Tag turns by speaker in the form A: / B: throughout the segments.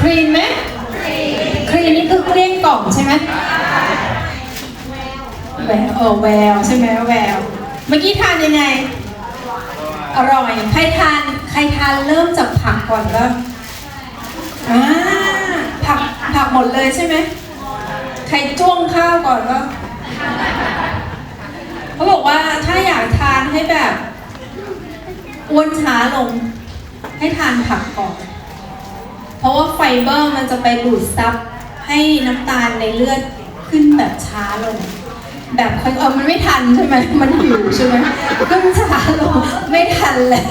A: ครีนไหมครีนนี่คือเกลี้ยงกล่อมใช่ไหมแววเออแววใช่ไหมแววเมื่อกี้ทานยังไง อร่อย ใครทาน ใครทานเริ่มจากผักก่อนก็อ่าผักผักหมดเลยใช่ไหมใครจ้วงข้าวก่อนก็เขาบอกว่าถ้าอยากทานให้แบบอ้วนช้าลง ให้ทานผักก่อน เพราะว่าไฟเบอร์มันจะไปดูดซับให้น้ำตาลในเลือดขึ้นแบบช้าลง แบบค่อยเออมันไม่ทันใช่ไหมมันหิวใช่ไหมขึ้นช้าลงไม่ทันเลย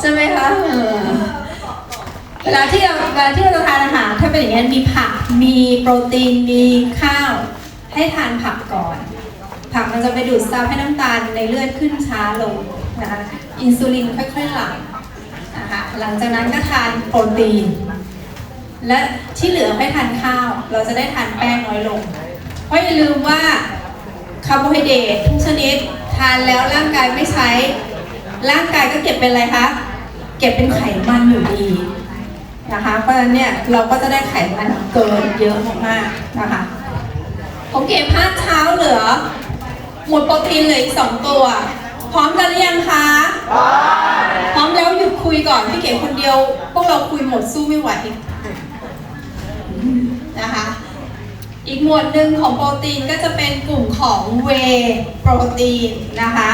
A: ใช่ไหมคะเวลาที่เราเวลาที่เราทานอาหารถ้าเป็นอย่างนี้มีผักมีโปรตีนมีข้าว ให้ทานผักก่อน ผักมันจะไปดูดซับให้น้ำตาลในเลือดขึ้นช้าลงนะคะอินซูลินค่อยๆหลั่ง หลังจากนั้นก็ทานโปรตีน และที่เหลือให้ทานข้าว เราจะได้ทานแป้งน้อยลง เพราะอย่าลืมว่าคาร์โบไฮเดรตทุกชนิดทานแล้วร่างกายไม่ใช้ ร่างกายก็เก็บเป็นอะไรคะ เก็บเป็นไขมันอยู่ดีนะคะ เพราะฉะนั้นเนี่ยเราก็จะได้ไขมันเกินเยอะมากๆนะคะโอเคภาคเช้าเหลือ หมดโปรตีนเหลืออีกสองตัว พร้อมกันหรือยังคะ พร้อมแล้วหยุด คุยก่อนพี่เก๋คนเดียว พวกเราคุยหมดสู้ไม่ไหวนะคะ อีกหมวดหนึ่งของโปรตีนก็จะเป็นกลุ่มของเวโปรตีนนะคะ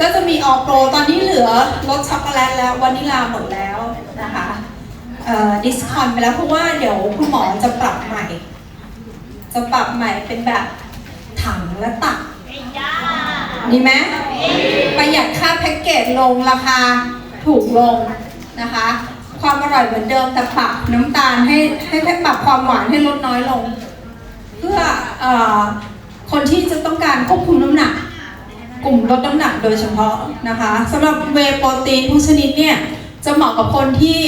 A: ก็จะมีออโปรตอนนี้เหลือรสช็อกโกแลตแล้ววานิลาหมดแล้วนะคะดิสคอนไปแล้วเพราะว่าเดี๋ยวคุณหมอจะปรับใหม่ จะปรับใหม่เป็นแบบถังและตักดีไหมประหยัดค่าแพ็กเกจลงราคา ถูกลงนะคะ ความอร่อยเหมือนเดิมแต่ปรับน้ำตาลให้ให้ให้ปรับความหวานให้ลดน้อยลง เพื่อออคนที่จะต้องการควบคุมน้ำหนัก กลุ่มลดน้ำหนักโดยเฉพาะนะคะสำหรับเวโปรตีนทุกชนิดเนี่ยจะเหมาะกับคนที่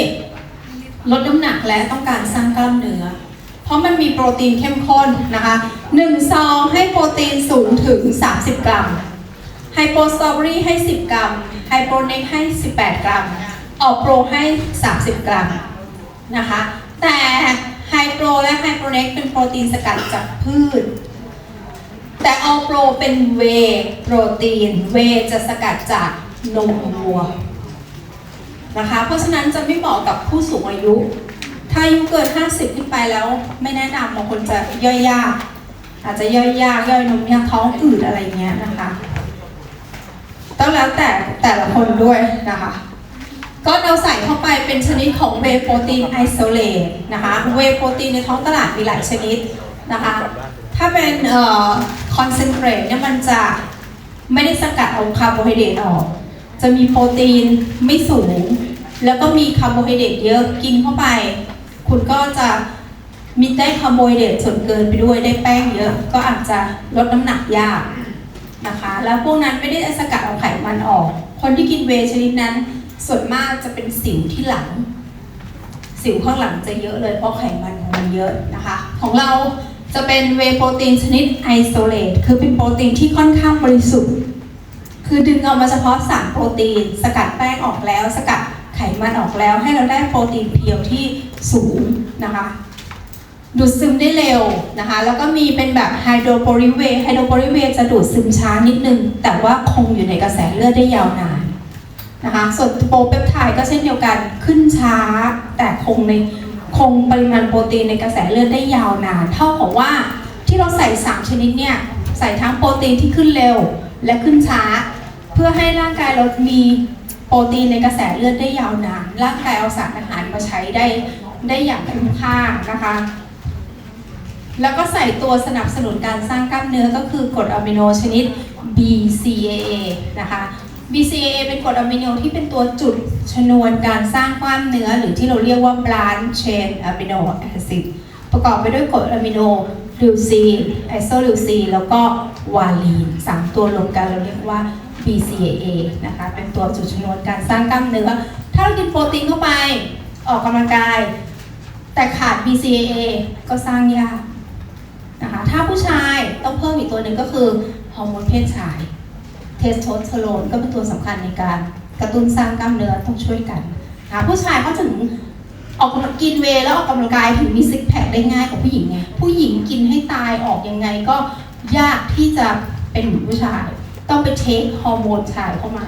A: ลดน้ำหนักและต้องการสร้างกล้ามเนื้อ เพราะมันมีโปรตีนเข้มข้นนะคะ1ซองให้โปรตีนสูงถึง 30 กรัมไฮโปสตรอเบอรี่ให้ 10 กรัม ไฮโปรเน็กให้ 18 กรัม ออกโปรให้ 30 กรัมนะคะ แต่ไฮโปรและไฮโปรเน็กเป็นโปรตีนสกัดจากพืช แต่ออโปรเป็นเวโปรตีน เวจะสกัดจากนมวัวนะคะ เพราะฉะนั้นจะไม่เหมาะกับผู้สูงอายุ ถ้าอายุเกิน 50 ขึ้นไปแล้วไม่แนะนำบางคนจะย่อยยาก อาจจะย่อยยากย่อยนมยากท้องอืดอะไรเงี้ยนะคะ ต้องแล้วแต่แต่ละคนด้วยนะคะ ก็เราใส่เข้าไปเป็นชนิดของเวโปรตีนไอโซเลตนะคะเวโปรตีนในท้องตลาดมีหลายชนิดนะคะ ถ้าเป็นเอ่อคอนเซนเทรตเนี่ยมันจะไม่ได้สกัดเอาคาร์โบไฮเดรตออก จะมีโปรตีนไม่สูง แล้วก็มีคาร์โบไฮเดรตเยอะกินเข้าไป คุณก็จะมีได้คาร์โบไฮเดรตส่วนเกินไปด้วยได้แป้งเยอะ ก็อาจจะลดน้ำหนักยาก นะคะ แล้วพวกนั้นไม่ได้สกัดเอาไขมันออก คนที่กินเวชนิดนั้น ส่วนมากจะเป็นสิวที่หลัง สิวข้างหลังจะเยอะเลยเพราะไขมันของมันเยอะนะคะ ของเราจะเป็นเวโปรตีนชนิดไอโซเลตคือเป็นโปรตีนที่ค่อนข้างบริสุทธิ์ คือดึงเอามาเฉพาะสารโปรตีน สกัดแป้งออกแล้ว สกัดไขมันออกแล้ว ให้เราได้โปรตีนเพียวที่สูงนะคะ ดูดซึมได้เร็วนะคะ แล้วก็มีเป็นแบบไฮโดรโปริเวไฮโดรโปริเวจะดูดซึมช้านิดนึง แต่ว่าคงอยู่ในกระแสเลือดได้ยาวนานนะคะ ส่วนโปรเปปไทด์ก็เช่นเดียวกันขึ้นช้า แต่คงในคงปริมาณโปรตีนในกระแสเลือดได้ยาวนาน เท่ากับว่าที่เราใส่ 3 ชนิดเนี่ยใส่ทั้งโปรตีนที่ขึ้นเร็วและขึ้นช้า เพื่อให้ร่างกายเรามีโปรตีนในกระแสเลือดได้ยาวนาน ร่างกายเอาสารอาหารมาใช้ได้ได้อย่างคุ้มค่านะคะ แล้วก็ใส่ตัวสนับสนุนการสร้างกล้ามเนื้อก็คือกรดอะมิโนชนิด BCAA นะคะ BCAA เป็นกรดอะมิโนที่เป็นตัวจุดชนวนการสร้างกล้ามเนื้อ หรือที่เราเรียกว่า branch chain amino acid ประกอบไปด้วยกรดอะมิโนลิวซีนไอโซลิวซีนแล้วก็วาลีนสามตัวรวมกันเราเรียกว่า BCAA นะคะ เป็นตัวจุดชนวนการสร้างกล้ามเนื้อ ถ้าเรากินโปรตีนเข้าไปออกกำลังกาย แต่ขาด BCAA ก็สร้างยาก นะคะ ถ้าผู้ชายต้องเพิ่มอีกตัวหนึ่งก็คือฮอร์โมนเพศชาย เทสโทสเตอโรนก็เป็นตัวสำคัญในการกระตุ้นสร้างกล้ามเนื้อต้องช่วยกันนะคะผู้ชายเขาถึงออกกำลังกินเวแล้วออกกำลังกายถึงมีซิกแพคได้ง่ายกว่าผู้หญิงไงผู้หญิงกินให้ตายออกยังไงก็ยากที่จะเป็นเหมือนผู้ชาย ต้องไปเทคฮอร์โมนชายเข้ามา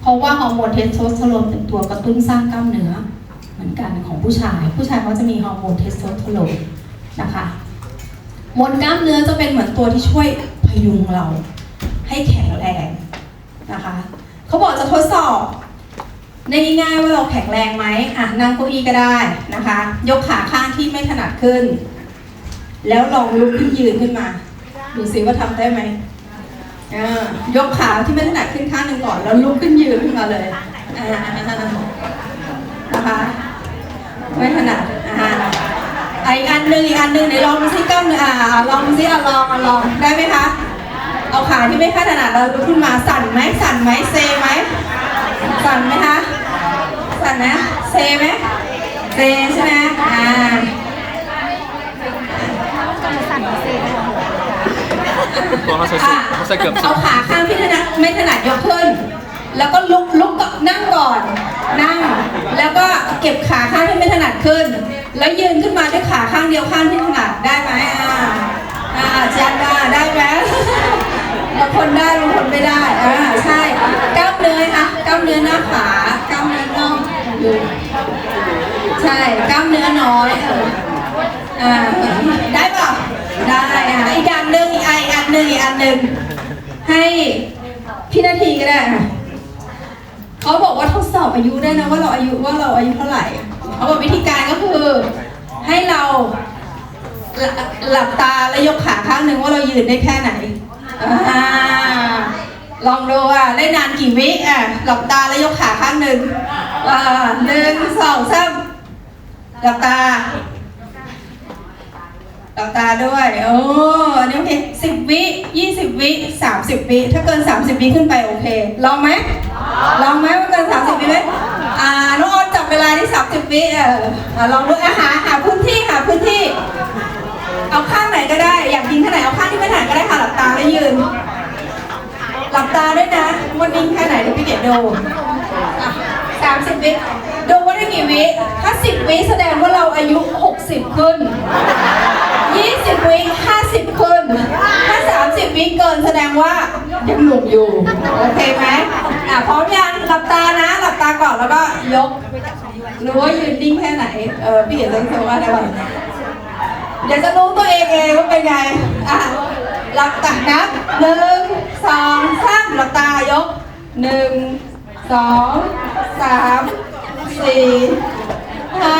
A: เพราะว่าฮอร์โมนเทสโทสเตอโรนเป็นตัวกระตุ้นสร้างกล้ามเนื้อเหมือนกันของผู้ชาย ผู้ชายเขาจะมีฮอร์โมนเทสโทสเตอโรนนะคะ มวลกล้ามเนื้อจะเป็นเหมือนตัวที่ช่วยพยุงเรา ให้แข็งแรงนะคะเขาบอกจะทดสอบในง่ายๆว่าเราแข็งแรงไหมอะนั่งเก้าอี้ก็ได้นะคะ ยกขาข้างที่ไม่ถนัดขึ้น แล้วลองลุกขึ้นยืนขึ้นมา ดูสิว่าทำได้ไหมอ่ายกขาที่ไม่ถนัดขึ้นข้างหนึ่งก่อน แล้วลุกขึ้นยืนขึ้นมาเลยอ่านะคะไม่ถนัดอ่า อะอีกอันหนึ่งอีกอันหนึ่งไหนลองดูซิกล้ามเนื้ออ่าลองดูซิอะลองอะลองได้ไหมคะ เอาขาที่ไม่ค่อยถนัดเราลุกขึ้นมาสั่นไหมสั่นไหมเซไหมสั่นไหมคะสั่นนะเซไหมเซใช่ไหมอ่า
B: ตัวเขาใส่สูทเขาใส่เกือบสู
A: เอา
B: ท
A: ขาข้างที่ถนัดไม่ถนัดยกขึ้น แล้วก็ลุกลุกก็นั่งก่อน นั่ง แล้วก็เก็บขาข้างที่ไม่ถนัดขึ้น แล้วยืนขึ้นมาด้วยขาข้างเดียวข้างที่ถนัดได้ไหมอ่าอ่าจันดาได้ไหมบางคนได้บางคนไม่ได้อ่าใช่กล้ามเนื้อค่ะกล้ามเนื้อหน้าขากล้ามเนื้อน่องอยู่ใช่กล้ามเนื้อน้อยเอออ่าได้ป่ะได้อะอีกอย่างหนึ่งอีกอันหนึ่งอีกอันหนึ่งให้พี่นาทีก็ได้อะเขาบอกว่าทดสอบอายุได้นะว่าเราอายุว่าเราอายุเท่าไหร่ เขาบอกวิธีการก็คือให้เราหลับตาแล้วยกขาข้างหนึ่งว่าเรายืนได้แค่ไหนอลองดูอะได้นานกี่วิอะหลับตาแล้วยกขาข้างหนึ่งหนึ่งสองสามหลับตาหลับตาด้วยโอ้อันนี้โอเคสิบวิยี่สิบวิสามสิบวิถ้าเกินสามสิบวิขึ้นไปโอเคลองไหมลองไหมว่าเกินสามสิบวิไหมอ่า เวลาที่สามสิบวิเออลองดูอะหาหาพื้นที่หาพื้นที่ เอาข้างไหนก็ได้ อยากยิงข้างไหนเอาข้างที่ไม่ถนัดก็ได้ค่ะหลับตาแล้วยืน หลับตาด้วยนะมันนิ่งแค่ไหนเดี๋ยวพี่เกดดูสามสิบวิดูว่าได้กี่วิถ้าสิบวิแสดงว่าเราอายุหกสิบขึ้นยี่สิบวิห้าสิบขึ้น ถ้าสามสิบวิเกินแสดงว่ายังหนุ่มอยู่ โอเคไหมอะพร้อมยังหลับตานะ หลับตาก่อนแล้วก็ยก รู้ว่ายืนนิ่งแค่ไหน เออพี่เห็นต้องโชว์ว่าได้ป่ะเดี๋ยวจะรู้ตัวเองเองว่าเป็นไง อะหลับตานับหนึ่งสองสามหลับตายกหนึ่งสองสามสี่ห้า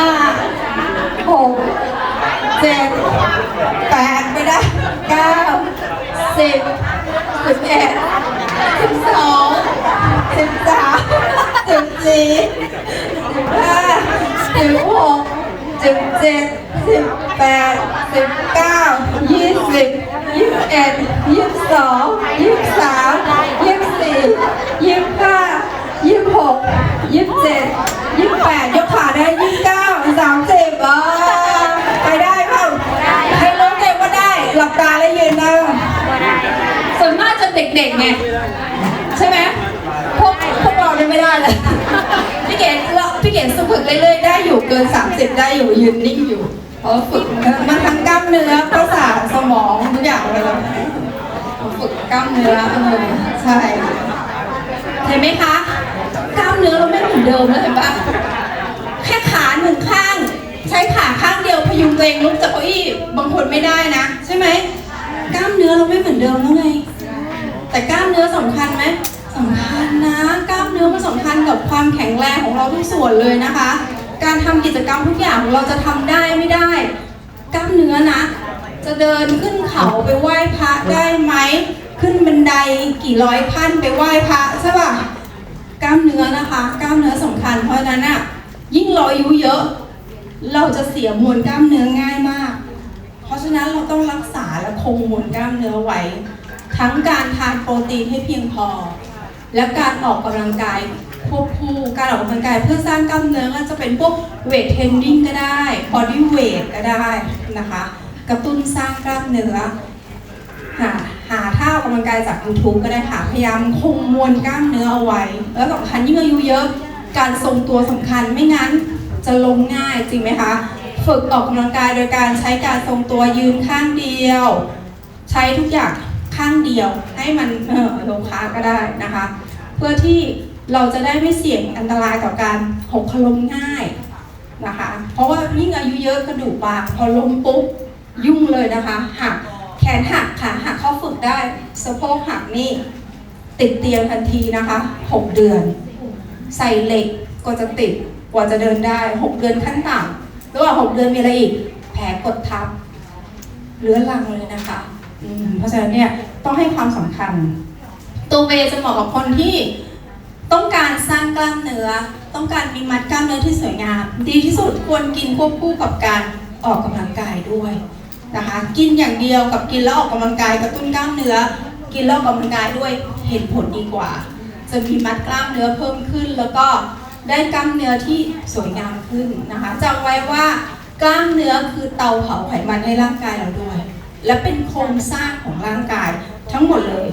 A: หกเจ็ดแปดไม่ได้เก้าสิบสิบเอ็ดสิบสองสิบสามสิบสี่ ห้าสิบหกสิบเจ็ดสิบแปดสิบเก้ายี่สิบยี่สิบเอ็ดยี่สิบสองยี่สิบสามยี่สิบสี่ยี่สิบห้ายี่สิบหกยี่สิบเจ็ดยี่สิบแปดยกขาได้ยี่สิบเก้าสามสิบอะไปได้เปล่าใครรู้เองว่าได้หลับตาแล้วยืนได้ป่ะส่วนมากจะเด็กๆไงใช่ไหมพวกพวกเราเนี่ยไม่ได้เลย ฝึกเรื่อยๆได้อยู่เกิน 30 ได้อยู่ยืนนิ่งอยู่เพราะฝึกมันทั้งกล้ามเนื้อประสาทสมองทุกอย่างเลยฝึกกล้ามเนื้อเออใช่เห็นไหมคะกล้ามเนื้อเราไม่เหมือนเดิมแล้วเห็นปะแค่ขาหนึ่งข้าง ใช้ขาข้างเดียวพยุงตัวเองลุกจากเก้าอี้บางคนไม่ได้นะ ใช่ไหมกล้ามเนื้อเราไม่เหมือนเดิมแล้วไงแต่กล้ามเนื้อสำคัญไหม สำคัญนะกล้ามเนื้อมันสำคัญกับความแข็งแรงของเราทุกส่วนเลยนะคะ การทำกิจกรรมทุกอย่างของเราจะทำได้ไม่ได้ กล้ามเนื้อนะ จะเดินขึ้นเขาไปไหว้พระได้ไหมขึ้นบันไดกี่ร้อยขั้นไปไหว้พระใช่ป่ะกล้ามเนื้อนะคะกล้ามเนื้อสำคัญเพราะฉะนั้นอะยิ่งเราอายุเยอะ เราจะเสียมวลกล้ามเนื้อง่ายมาก เพราะฉะนั้นเราต้องรักษาและคงมวลกล้ามเนื้อไว้ ทั้งการทานโปรตีนให้เพียงพอ และการออกกำลังกายควบคู่การออกกำลังกายเพื่อสร้างกล้ามเนื้อก็จะเป็นพวกเวทเทรนนิ่งก็ได้บอดี้เวทก็ได้นะคะกระตุ้นสร้างกล้ามเนื้อหาหาท่าออกกำลังกายจาก YouTube ก็ได้ค่ะ พยายามคงมวลกล้ามเนื้อเอาไว้ แล้วสำคัญยิ่งอายุเยอะ การทรงตัวสำคัญไม่งั้นจะล้มง่ายจริงไหมคะ ฝึกออกกำลังกายโดยการใช้การทรงตัวยืนข้างเดียว ใช้ทุกอย่างข้างเดียวให้มันเออโลคะก็ได้นะคะ พื่อที่เราจะได้ไม่เสี่ยงอันตรายต่อการหกล้มง่ายนะคะ เพราะว่ายิ่งอายุเยอะกระดูกบางพอล้มปุ๊บยุ่งเลยนะคะหักแขนหักขาหักเข้าฝึกได้สะโพกหักนี่ติดเตียงทันทีนะคะ6เดือน ใส่เหล็กก็จะติดกว่าจะเดินได้6เดือนขั้นต่ำระหว่าง6เดือนมีอะไรอีก แผลกดทับเรื้อรังเลยนะคะ เพราะฉะนั้นเนี่ยต้องให้ความสำคัญ ตัวเวจะเหมาะกับคนที่ต้องการสร้างกล้ามเนื้อ ต้องการมีมัดกล้ามเนื้อที่สวยงาม ดีที่สุดควรกินควบคู่กับการออกกำลังกายด้วยนะคะ กินอย่างเดียวกับกินแล้วออกกำลังกายกระตุ้นกล้ามเนื้อ กินแล้วออกกำลังกายด้วยเห็นผลดีกว่าจะมีมัดกล้ามเนื้อเพิ่มขึ้น แล้วก็ได้กล้ามเนื้อที่สวยงามขึ้นนะคะจำไว้ว่ากล้ามเนื้อคือเตาเผาไขมันให้ร่างกายเราด้วย และเป็นโครงสร้างของร่างกายทั้งหมดเลย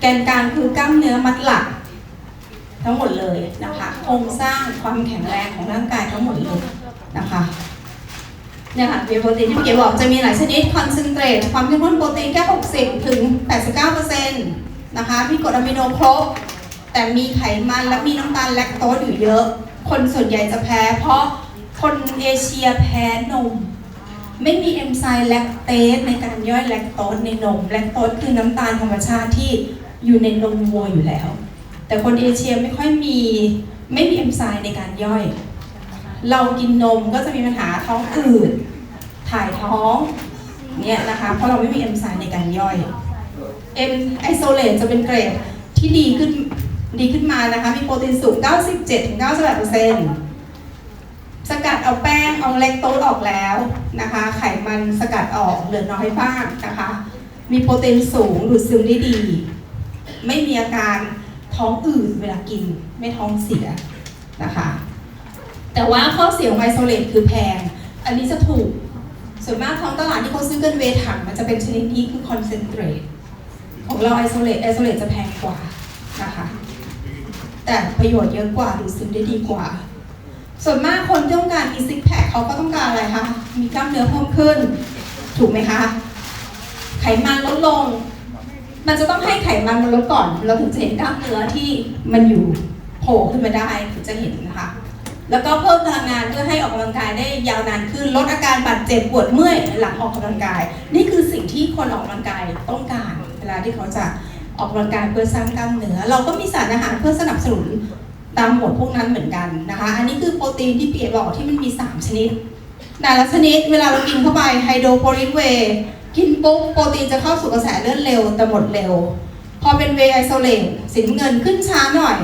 A: แกนกลางคือกล้ามเนื้อมัดหลัก ทั้งหมดเลยนะคะโครงสร้างความแข็งแรงของร่างกายทั้งหมดเลยนะคะเนี่ยค่ะเวย์โปรตีนที่พี่เก๋บอกจะมีหลายชนิดคอนเซนเทรตความเข้มข้นโปรตีนแค่ 60 ถึง 89%นะคะมีกรดอะมิโนครบ แต่มีไขมันและมีน้ำตาลแลคโตสอยู่เยอะ คนส่วนใหญ่จะแพ้ เพราะคนเอเชียแพ้นม ไม่มีเอนไซม์แลคเตสในการย่อยแลคโตสในนม แลคโตสคือน้ำตาลธรรมชาติที่ อยู่ในนมวัวอยู่แล้ว แต่คนเอเชียไม่ค่อยมีไม่มีเอนไซม์ในการย่อย เรากินนมก็จะมีปัญหาท้องอืดถ่ายท้องเนี่ยนะคะเพราะเราไม่มีเอนไซม์ในการย่อยเอ็นไอโซเลตจะเป็นเกรดที่ดีขึ้นดีขึ้นมานะคะ มีโปรตีนสูง 97-98%สกัดเอาแป้ง เอาแลคโตสออกแล้วนะคะ ไขมันสกัดออกเหลือน้อยบ้างนะคะ มีโปรตีนสูงดูดซึมได้ดี ไม่มีอาการท้องอืดเวลากินไม่ท้องเสียนะคะ แต่ว่าข้อเสียของไอโซเลตคือแพง อันนี้จะถูก ส่วนมากท้องตลาดที่เขาซื้อกันเวถังมันจะเป็นชนิดนี้คือคอนเซนเทรตของเราไอโซเลตไอโซเลตจะแพงกว่านะคะแต่ประโยชน์เยอะกว่าดูดซึมได้ดีกว่า ส่วนมากคนที่ต้องการมีซิกแพคเขาก็ต้องการอะไรคะมีกล้ามเนื้อเพิ่มขึ้น ถูกไหมคะ ไขมันลดลง มันจะต้องให้ไขมันมันลดก่อน เราถึงจะเห็นกล้ามเนื้อที่มันอยู่โผล่ขึ้นมาได้ถึงจะเห็นนะคะ แล้วก็เพิ่มพลังงานเพื่อให้ออกกำลังกายได้ยาวนานขึ้นลดอาการบาดเจ็บปวดเมื่อยหลังออกกำลังกาย นี่คือสิ่งที่คนออกกำลังกายต้องการ เวลาที่เขาจะออกกำลังกายเพื่อสร้างกล้ามเนื้อ เราก็มีสารอาหารเพื่อสนับสนุนตามหมวดพวกนั้นเหมือนกันนะคะ อันนี้คือโปรตีนที่เปียบอกที่มันมี 3 ชนิดแต่ละชนิดเวลาเรากินเข้าไปไฮโดรโปริกเวย์ กินปุ๊บโปรตีนจะเข้าสู่กระแสเลือดเร็วแต่หมดเร็ว พอเป็นเวไอโซเลตสีน้ำเงินขึ้นช้าหน่อย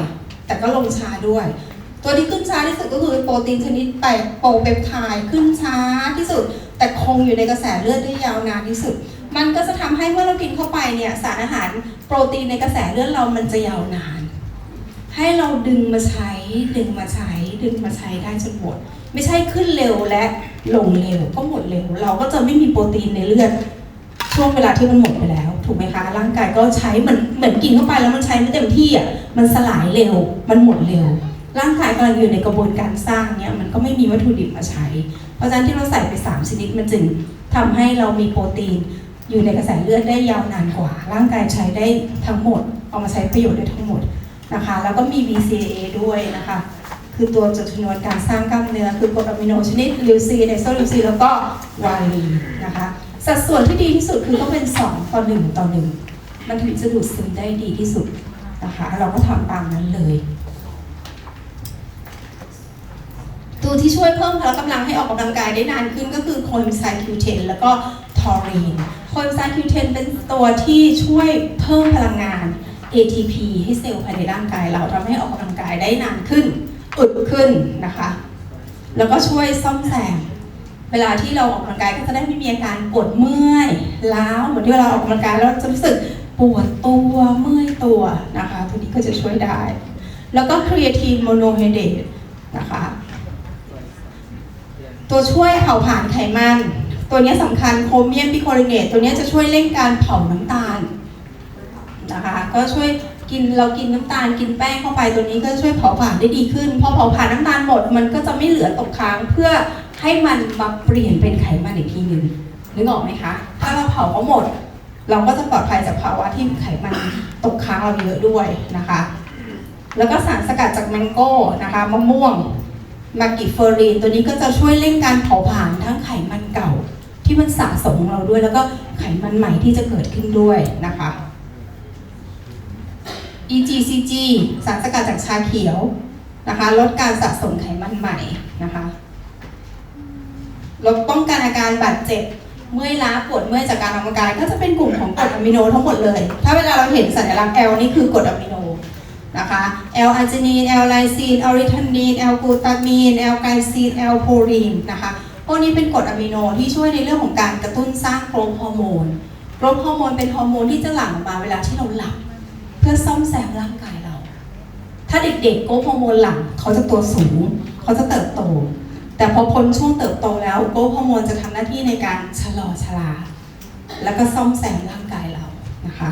A: แต่ก็ลงช้าด้วย ตัวที่ขึ้นช้าที่สุดก็คือโปรตีนชนิดแปโปรเปปไทด์ขึ้นช้าที่สุด แต่คงอยู่ในกระแสเลือดได้ยาวนานที่สุด มันก็จะทำให้เมื่อเรากินเข้าไปเนี่ยสารอาหารโปรตีนในกระแสเลือดเรามันจะยาวนาน ให้เราดึงมาใช้ดึงมาใช้ึงมาใช้ได้จนหมด ไม่ใช่ขึ้นเร็วและลงเร็วก็หมดเร็ว เราก็จะไม่มีโปรตีนในเลือดช่วงเวลาที่มันหมดไปแล้ว ถูกไหมคะ ร่างกายก็ใช้เหมือนเหมือนกินเข้าไปแล้วมันใช้ไม่เต็มที่อะมันสลายเร็ว มันหมดเร็ว ร่างกายกำลังอยู่ในกระบวนการสร้างเนี่ยมันก็ไม่มีวัตถุดิบมาใช้ เพราะฉะนั้นที่เราใส่ไป 3 ชนิดมันจึงทำให้เรามีโปรตีน อยู่ในกระแสเลือดได้ยาวนานกว่า ร่างกายใช้ได้ทั้งหมดเอามาใช้ประโยชน์ได้ทั้งหมดนะคะ แล้วก็มี BCAA ด้วยนะคะ คือตัวจดชนวนการสร้างกล้ามเนื้อคือกรดอะมิโนชนิดลิวซีนไนโซลิวซีแล้วก็วาลีนนะคะ สัดส่วนที่ดีที่สุดคือต้องเป็น 2 ต่อ 1 ต่อ 1 มันถึงจะดูดซึมได้ดีที่สุดนะคะ เราก็ทำตามนั้นเลยตัวที่ช่วยเพิ่มพละกำลังให้ออกกำลังกายได้นานขึ้นก็คือโคเอนไซม์คิวเทนแล้วก็ทอรีนโคเอนไซม์คิวเทนเป็นตัวที่ช่วยเพิ่มพลังงาน ATP ให้เซลล์ภายในร่างกายเราทำให้ออกกำลังกายได้นานขึ้น อึดขึ้นนะคะ แล้วก็ช่วยซ่อมแซมเวลาที่เราออกกำลังกายก็จะได้ไม่มีอาการปวดเมื่อยล้าวเหมือนที่เวลาออกกำลังกายแล้วจะรู้สึกปวดตัวเมื่อยตัวนะคะตัวนี้ก็จะช่วยได้ แล้วก็ครีเอทีนโมโนไฮเดตนะคะตัวช่วยเผาผลาญไขมัน ตัวนี้สำคัญโครเมียมพิโคลิเนตตัวนี้จะช่วยเร่งการเผาน้ำตาลนะคะก็ช่วย กินเรากินน้ำตาลกินแป้งเข้าไปตัวนี้ก็ช่วยเผาผลาญได้ดีขึ้นพอเผาผลาญน้ำตาลหมด มันก็จะไม่เหลือตกค้างเพื่อให้มันมาเปลี่ยนเป็นไขมันอีกทีหนึ่งนึกออกไหมคะ ถ้าเราเผาเขาหมด เราก็จะปลอดภัยจากภาวะที่ไขมันตกค้างเราเยอะด้วยนะคะ แล้วก็สารสกัดจากแมงโก้นะคะมะม่วงมากิเฟอรีนตัวนี้ก็จะช่วยเร่งการเผาผลาญทั้งไขมันเก่าที่มันสะสมของเราด้วย แล้วก็ไขมันใหม่ที่จะเกิดขึ้นด้วยนะคะ EGCG สารสกัดจากชาเขียวนะคะลดการสะสมไขมันใหม่นะคะลดป้องกันอาการบาดเจ็บเมื่อยล้าปวดเมื่อยจากการออกกำลังกายก็จะเป็นกลุ่มของกรดอะมิโนทั้งหมดเลย ถ้าเวลาเราเห็นสัญลักษณ์ L นี่คือกรดอะมิโนนะคะ L อาร์จินีน L ไลซีน L ริทานีน L กลูตามีน L ไกลซีน L โพลีนนะคะพวกนี้เป็นกรดอะมิโนที่ช่วยในเรื่องของการกระตุ้นสร้างโกรทฮอร์โมนโกรทฮอร์โมนเป็นฮอร์โมนที่จะหลั่งออกมาเวลาที่เราหลับ พื่อซ่อมแซมร่างกายเรา ถ้าเด็กๆโกรทฮอร์โมนหลังเขาจะตัวสูง เขาจะเติบโต แต่พอพ้นช่วงเติบโตแล้วโกรทฮอร์โมนจะทำหน้าที่ในการชะลอชราแล้วก็ซ่อมแซมร่างกายเรานะคะ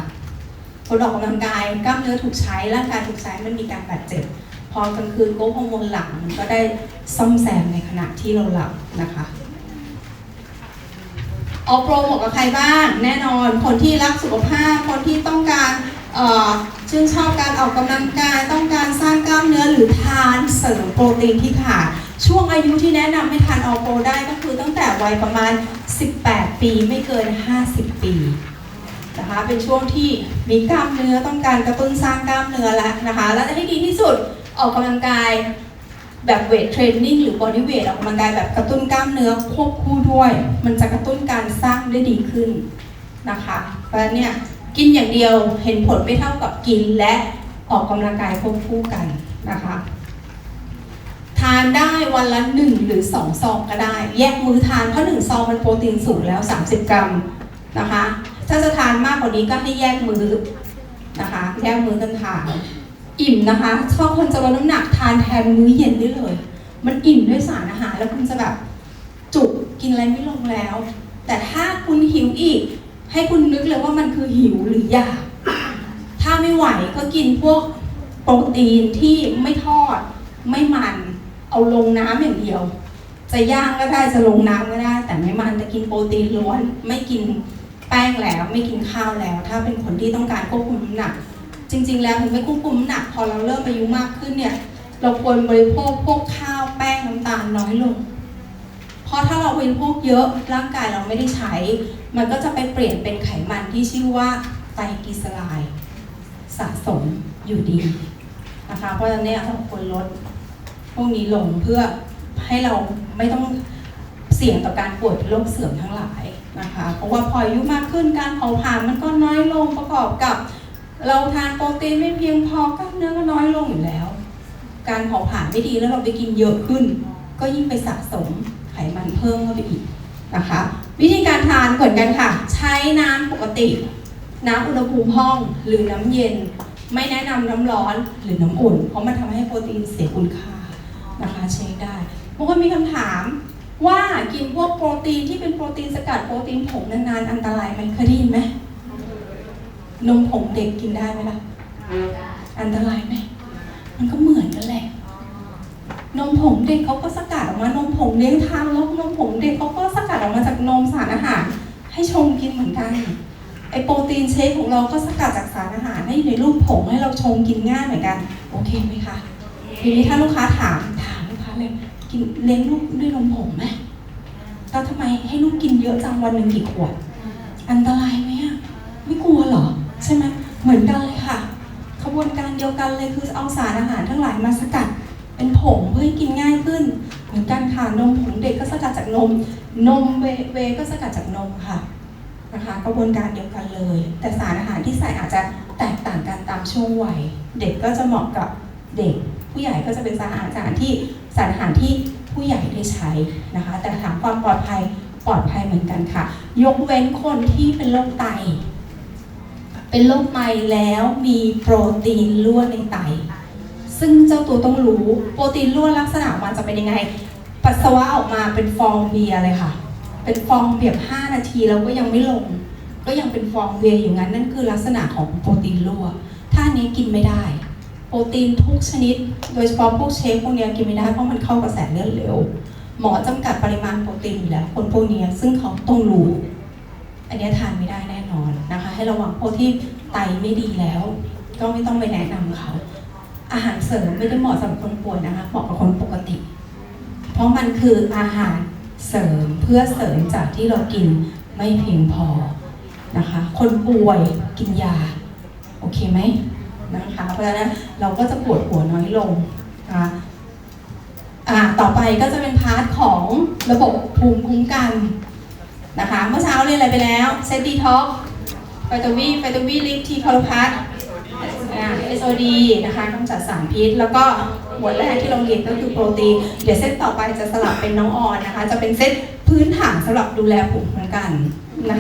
A: คนออกกำลังกายกล้ามเนื้อถูกใช้ร่างกายถูกใช้มันมีการบาดเจ็บ พอกลางคืนโกรทฮอร์โมนหลังมันก็ได้ซ่อมแซมในขณะที่เราหลับนะคะออกโปรเหมาะกับใครบ้างแน่นอนคนที่รักสุขภาพคนที่ต้องการ ชื่นชอบการออกกำลังกายต้องการสร้างกล้ามเนื้อหรือทานเสริมโปรตีนที่ขาดช่วงอายุที่แนะนำให้ทานออกโปรได้ก็คือตั้งแต่วัยประมาณ 18 ปีไม่เกิน 50 ปีนะคะเป็นช่วงที่มีกล้ามเนื้อต้องการกระตุ้นสร้างกล้ามเนื้อแล้วนะคะและให้ดีที่สุดออกกำลังกายแบบเวทเทรนนิ่งหรือบอดี้เวทออกกำลังกายแบบกระตุ้นกล้ามเนื้อควบคู่ด้วย มันจะกระตุ้นการสร้างได้ดีขึ้นนะคะเพราะเนี่ย กินอย่างเดียวเห็นผลไม่เท่ากับกินและออกกำลังกายควบคู่กันนะคะ ทานได้วันละ1หรือ2ซองก็ได้ แยกมือทานเพราะ1ซองมันโปรตีนสูงแล้ว 30 กรัมนะคะ ถ้าจะทานมากกว่านี้ก็ให้แยกมือนะคะ แยกมือกันทานอิ่มนะคะชอบคนจะลดน้ำหนักทานแทนมื้อเย็นได้เลย มันอิ่มด้วยสารอาหารแล้วคุณจะแบบจุกกินอะไรไม่ลงแล้ว แต่ถ้าคุณหิวอีก ให้คุณนึกเลยว่ามันคือหิวหรืออยาก ถ้าไม่ไหวก็กินพวกโปรตีนที่ไม่ทอด ไม่มัน เอาลงน้ำอย่างเดียว จะย่างก็ได้จะลงน้ำก็ได้ แต่ไม่มันจะกินโปรตีนล้วน ไม่กินแป้งแล้วไม่กินข้าวแล้ว ถ้าเป็นคนที่ต้องการควบคุมน้ำหนัก จริง ๆ แล้วถึงไม่ควบคุมน้ำหนักพอเราเริ่มอายุมากขึ้นเนี่ย เราควรบริโภคพวกข้าวแป้งน้ำตาลน้อยลง ราะถ้าเราบริโภคเยอะร่างกายเราไม่ได้ใช้ มันก็จะไปเปลี่ยนเป็นไขมันที่ชื่อว่าไตรกลีเซอไรด์สะสมอยู่ดีนะคะเพราะฉะนั้นเนี่ยเราควรลดพวกนี้ลงเพื่อให้เราไม่ต้องเสี่ยงต่อการป่วยโรคเสื่อมทั้งหลายนะคะ เพราะว่าพออายุมากขึ้นการเผาผลาญมันก็น้อยลงประกอบกับ เราทานโปรตีนไม่เพียงพอกล้ามเนื้อก็น้อยลงอยู่แล้ว การเผาผลาญไม่ดีแล้วเราไปกินเยอะขึ้น ก็ยิ่งไปสะสม ไขมันเพิ่มเข้าไปอีกนะคะ วิธีการทานเหมือนกันค่ะ ใช้น้ำปกติ น้ำอุณหภูมิห้องหรือน้ำเย็น ไม่แนะนำน้ำร้อนหรือน้ำอุ่น เพราะมันทำให้โปรตีนเสียคุณค่านะคะเช็คได้บางคนมีคำถามว่ากินพวกโปรตีนที่เป็นโปรตีนสกัดโปรตีนผงนานๆอันตรายไหมเคยได้ยินไหมนมผงเด็กกินได้ไหมล่ะ อันตรายไหม มันก็เหมือนกันแหละ นมผงเด็กเขาก็สกัดออกมานมผงเลี้ยงทารกนมผงเด็กเขาก็สกัดออกมาจากนมสารอาหาร ให้ชงกินเหมือนกันไอโปรตีนเชคของเราก็สกัดจากสารอาหารให้อยู่ในรูปผงให้เราชงกินง่ายเหมือนกันโอเคไหมคะทีนี้ถ้าลูกค้าถามถามลูกค้าเลยกินเลี้ยงลูกด้วยนมผงไหมแล้วทำไมให้ลูกกินเยอะจังวันหนึ่งกี่ขวด อันตรายไหมอะไม่กลัวเหรอใช่ไหมเหมือนกันเลยค่ะขบวนการเดียวกันเลยคือเอาสารอาหารทั้งหลายมาสกัด เป็นผงเพื่อให้กินง่ายขึ้น เหมือนกันค่ะนมผงเด็กก็สกัดจากนม นมเวเวก็สกัดจากนมค่ะนะคะกระบวนการเดียวกันเลย แต่สารอาหารที่ใส่อาจจะแตกต่างกันตามช่วงวัยเด็กก็จะเหมาะกับเด็ก ผู้ใหญ่ก็จะเป็นสารอาหารที่สารอาหารที่ผู้ใหญ่ได้ใช้นะคะ แต่ถามความปลอดภัยปลอดภัยเหมือนกันค่ะ ยกเว้นคนที่เป็นโรคไต เป็นโรคไตแล้วมีโปรตีนรั่วในไต ซึ่งเจ้าตัวต้องรู้โปรตีนรั่วลักษณะมันจะเป็นยังไง ปัสสาวะออกมาเป็นฟองเบียร์เลยค่ะ เป็นฟองเบียบ5นาทีแล้วก็ยังไม่ลง ก็ยังเป็นฟองเบียร์อยู่งั้นนั่นคือลักษณะของโปรตีนรั่วถ้าานนี้กินไม่ได้ โปรตีนทุกชนิด โดยเฉพาะพวกเชฟพวกเนี้ยกินไม่ได้เพราะมันเข้ากระแสเลือดเร็วหมอจำกัดปริมาณโปรตีนอยู่แล้วคนพวกเนี้ยซึ่งเขาต้องรู้ อันนี้ทานไม่ได้แน่นอนนะคะ ให้ระวังพวกที่ไตไม่ดีแล้ว ก็ไม่ต้องไปแนะนำเขา อาหารเสริมไม่ได้เหมาะสำหรับคนป่วยนะคะเหมาะกับคนปกติ เพราะมันคืออาหารเสริมเพื่อเสริมจากที่เรากินไม่เพียงพอนะคะ คนป่วยกินยา โอเคไหมนะคะ เพราะฉะนั้นเราก็จะปวดหัวน้อยลงนะคะต่อไปก็จะเป็นพาร์ทของระบบภูมิคุ้มกันนะคะ เมื่อเช้าเรียนอะไรไปแล้วเซตดีท็อกไฟโตวีไฟโตวีลิฟทีคาร์พัท SOD นะคะกำจัดสารพิษ แล้วก็หมวดแรกที่เราเรียนก็คือโปรตีนเดี๋ยวเซตต่อไปจะสลับเป็นน้องออนนะคะ จะเป็นเซตพื้นฐานสำหรับดูแลภูมิคุ้มกัน